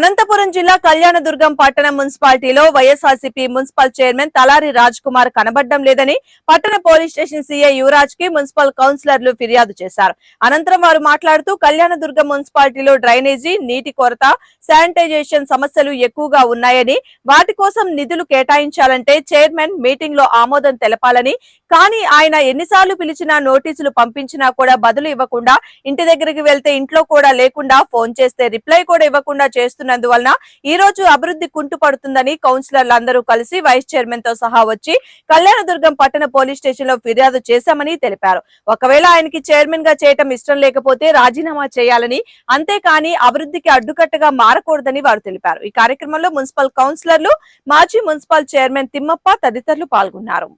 అనంతపురం జిల్లా కళ్యాణదుర్గం పట్టణ మున్సిపాలిటీలో YSRCP municipal chairman Talari Raj Kumar కనబడడం లేదని పట్టణ పోలీస్ స్టేషన్ సీఐ యువరాజ్కి మున్సిపల్ కౌన్సిలర్లు ఫిర్యాదు చేశారు. అనంతరం వారు మాట్లాడుతూ కళ్యాణదుర్గం మున్సిపాలిటీలో డ్రైనేజీ నీటి కొరత శానిటైజేషన్ సమస్యలు ఎక్కువగా ఉన్నాయని వాటి కోసం నిధులు కేటాయించాలంటే చైర్మన్ మీటింగ్లో ఆమోదం తెలపాలని కానీ ఆయన ఎన్నిసార్లు పిలిచినా నోటీసులు పంపించినా కూడా బదులు ఇవ్వకుండా ఇంటి దగ్గరికి వెళ్తే ఇంట్లో కూడా లేకుండా ఫోన్ చేస్తే రిప్లై కూడా ఇవ్వకుండా చేస్తున్నందువలన ఈ రోజు అభివృద్ధి కుంటుపడుతుందని కౌన్సిలర్లు అందరూ కలిసి వైస్ చైర్మన్తో సహా వచ్చి కళ్యాణదుర్గం పట్టణ పోలీస్ స్టేషన్లో ఫిర్యాదు చేశామని తెలిపారు. ఒకవేళ ఆయనకి చైర్మన్గా చేయటం ఇష్టం లేకపోతే రాజీనామా చేయాలని అంతేకాని అభివృద్ధికి అడ్డుకట్టగా మారకూడదని వారు తెలిపారు. ఈ కార్యక్రమంలో మున్సిపల్ కౌన్సిలర్లు మాజీ మున్సిపల్ చైర్మన్ తిమ్మప్ప తదితరులు పాల్గొన్నారు.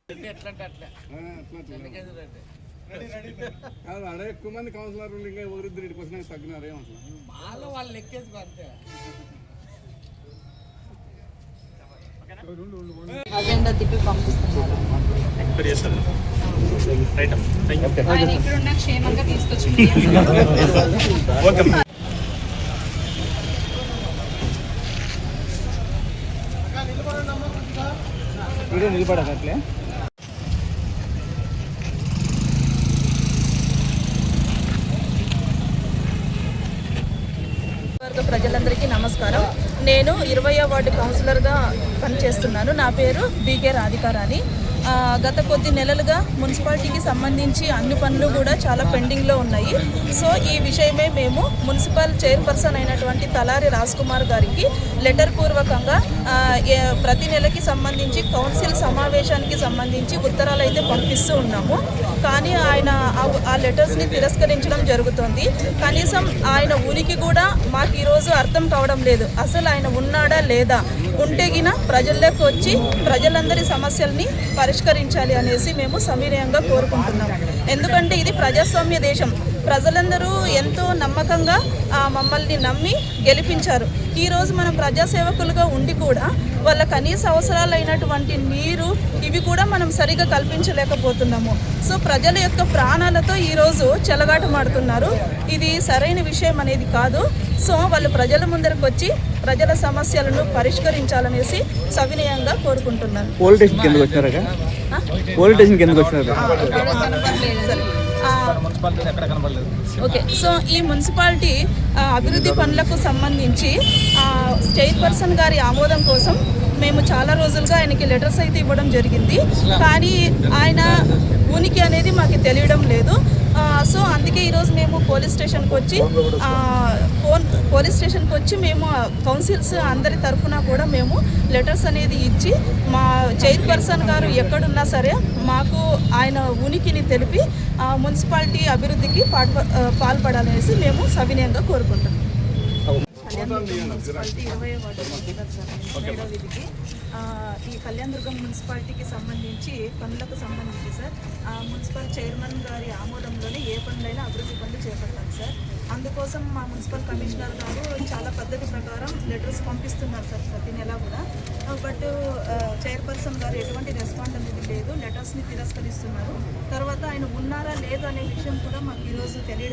కాదు అడే ఎక్కువ మంది కౌన్సిలర్ ఉండి ఇంకా ఒకరిద్దరు ఇక్కడికి వచ్చినాక తగ్గినారు ఏమట్లా వాళ్ళు వాళ్ళు ఎక్కేసుకో అంతే. అజెండా తిప్పి పంపిస్తున్నారు. ఆయన ఇక్కడున్న క్షేమంగా తీసుకొచ్చి వీడియో నిలబడకట్లే ప్రజలందరికీ నమస్కారం. నేను ఇరవయో వార్డు కౌన్సిలర్గా పనిచేస్తున్నాను. నా పేరు బీకే రాధికారాణి. గత కొద్ది నెలలుగా మున్సిపాలిటీకి సంబంధించి అన్ని పనులు కూడా చాలా పెండింగ్లో ఉన్నాయి. సో ఈ విషయమే మేము మున్సిపల్ చైర్పర్సన్ అయినటువంటి తలారి రాజ్ కుమార్ గారికి లెటర్ పూర్వకంగా ప్రతి నెలకి సంబంధించి కౌన్సిల్ సమావేశానికి సంబంధించి ఉత్తరాలు అయితే పంపిస్తూ ఉన్నాము. కానీ ఆయన ఆ- లెటర్స్ని తిరస్కరించడం జరుగుతుంది. కనీసం ఆయన ఉనికి కూడా మాకు ఈరోజు అర్థం కావడం లేదు. అసలు ఆయన ఉన్నాడా లేదా? ఉంటే గిన ప్రజల్లోకి వచ్చి ప్రజలందరి సమస్యల్ని పరిష్కరించాలి అనేసి మేము సమీర్యంగా కోరుకుంటున్నాం. ఎందుకంటే ఇది ప్రజాస్వామ్య దేశం. ప్రజలందరూ ఎంతో నమ్మకంగా ఆ, మమ్మల్ని నమ్మి గెలిపించారు. ఈరోజు మనం ప్రజాసేవకులుగా ఉండి కూడా వాళ్ళ కనీస అవసరాలైనటువంటి నీరు ఇవి కూడా మనం సరిగా కల్పించలేకపోతున్నాము. సో ప్రజల యొక్క ప్రాణాలతో ఈరోజు చెలగాటమాడుతున్నారు. ఇది సరైన విషయం అనేది కాదు. సో వాళ్ళు ప్రజల ముందరకు వచ్చి ప్రజల సమస్యలను పరిష్కరించాలనేసి సవినయంగా కోరుకుంటున్నాను. Police station okay. సో ఈ మున్సిపాలిటీ అభివృద్ధి పనులకు సంబంధించి ఆ, చైర్పర్సన్ గారి ఆమోదం కోసం మేము చాలా రోజులుగా ఆయనకి లెటర్స్ అయితే ఇవ్వడం జరిగింది. కానీ ఆయన ఉనికి అనేది మాకు తెలియడం లేదు. ఆ, సో అందుకే ఈరోజు మేము పోలీస్ స్టేషన్కి వచ్చి పోలీస్ స్టేషన్కి వచ్చి మేము కౌన్సిల్స్ అందరి తరఫున కూడా మేము లెటర్స్ అనేది ఇచ్చి మా చైర్పర్సన్ గారు ఎక్కడున్నా సరే మాకు ఆయన ఉనికిని తెలిపి ఆ, మున్సిపాలిటీ అభివృద్ధికి పాల్పడాలనేసి మేము సవినయంగా కోరుకుంటున్నాం. మున్సిపాలిటీ ఇరవై వార్డు సార్ నేను ఈ కళ్యాణదుర్గం మున్సిపాలిటీకి సంబంధించి పనులకు సంబంధించి సార్ మున్సిపల్ చైర్మన్ గారి ఆమోదంలోనే ఏ పనులైనా అభివృద్ధి పనులు చేపడతారు సార్. అందుకోసం మా మున్సిపల్ కమిషనర్ గారు చాలా పద్ధతి ప్రకారం లెటర్స్ పంపిస్తున్నారు సార్ ప్రతి నెల కూడా. బట్ చైర్పర్సన్ గారు ఎటువంటి రెస్పాండ్ అనేది లేదు లెటర్స్ని తిరస్కరిస్తున్నారు. తర్వాత ఆయన ఉన్నారా లేదా అనే విషయం కూడా మాకు ఈరోజు తెలియడం